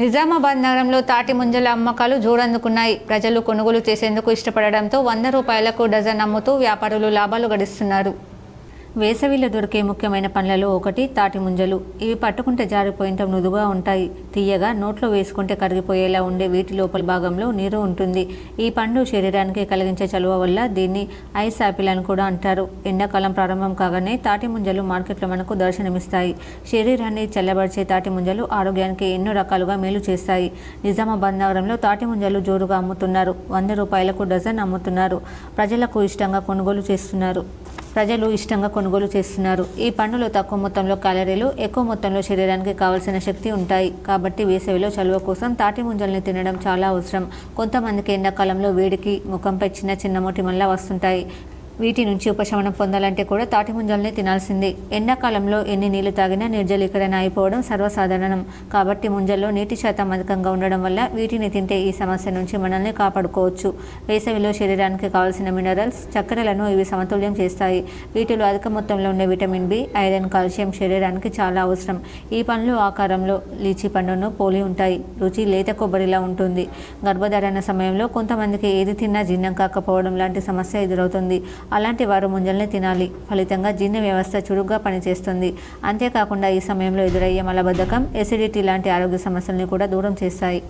నిజామాబాద్ నగరంలో తాటి ముంజల అమ్మకాలు జోరందుకున్నాయి. ప్రజలు కొనుగోలు చేసేందుకు ఇష్టపడడంతో వంద రూపాయలకు డజన్ అమ్ముతూ వ్యాపారులు లాభాలు గడిస్తున్నారు. వేసవిలో దొరికే ముఖ్యమైన పండ్లలో ఒకటి తాటి ముంజలు. ఇవి పట్టుకుంటే జారిపోయేంత మృదుగా ఉంటాయి. తీయగా నోట్లో వేసుకుంటే కరిగిపోయేలా ఉండే వీటి లోపల భాగంలో నీరు ఉంటుంది. ఈ పండు శరీరానికి కలిగించే చలువ వల్ల దీన్ని ఐస్ యాపిల్ అని కూడా అంటారు. ఎండాకాలం ప్రారంభం కాగానే తాటి ముంజలు మార్కెట్లో మనకు దర్శనమిస్తాయి. శరీరాన్ని చల్లబరిచే తాటి ముంజలు ఆరోగ్యానికి ఎన్నో రకాలుగా మేలు చేస్తాయి. నిజామాబాద్ నగరంలో తాటి ముంజలు జోరుగా అమ్ముతున్నారు. వంద రూపాయలకు డజన్ అమ్ముతున్నారు. ప్రజలకు ఇష్టంగా కొనుగోలు చేస్తున్నారు. ప్రజలు ఇష్టంగా కొనుగోలు చేస్తున్నారు. ఈ పండులో తక్కువ మొత్తంలో క్యాలరీలు ఎక్కువ మొత్తంలో శరీరానికి కావలసిన శక్తి ఉంటాయి. కాబట్టి వేసవిలో చలువ కోసం తాటి ముంజల్ని తినడం చాలా అవసరం. కొంతమందికి ఎండాకాలంలో వేడికి ముఖంపై చిన్న చిన్న మొటిమల్లా వస్తుంటాయి. వీటి నుంచి ఉపశమనం పొందాలంటే కూడా తాటి ముంజల్ని తినాల్సిందే. ఎండాకాలంలో ఎన్ని నీళ్ళు తాగినా నిర్జలీకరణ అయిపోవడం సర్వసాధారణం. కాబట్టి ముంజల్లో నీటి శాతం అధికంగా ఉండడం వల్ల వీటిని తింటే ఈ సమస్య నుంచి మనల్ని కాపాడుకోవచ్చు. వేసవిలో శరీరానికి కావాల్సిన మినరల్స్ చక్కెరలను ఇవి సమతుల్యం చేస్తాయి. వీటిలో అధిక మొత్తంలో ఉండే విటమిన్ బి ఐరన్ కాల్షియం శరీరానికి చాలా అవసరం. ఈ పండ్లు ఆకారంలో లీచీ పండును పోలి ఉంటాయి. రుచి లేత కొబ్బరిలా ఉంటుంది. గర్భధారణ సమయంలో కొంతమందికి ఏది తిన్నా జీర్ణం కాకపోవడం లాంటి సమస్య ఎదురవుతుంది. అలాంటి వారు ముంజల్ని తినాలి. ఫలితంగా జీర్ణ వ్యవస్థ చురుగ్గా పనిచేస్తుంది. అంతేకాకుండా ఈ సమయంలో ఎదురయ్యే మలబద్ధకం ఎసిడిటీ లాంటి ఆరోగ్య సమస్యల్ని కూడా దూరం చేస్తాయి.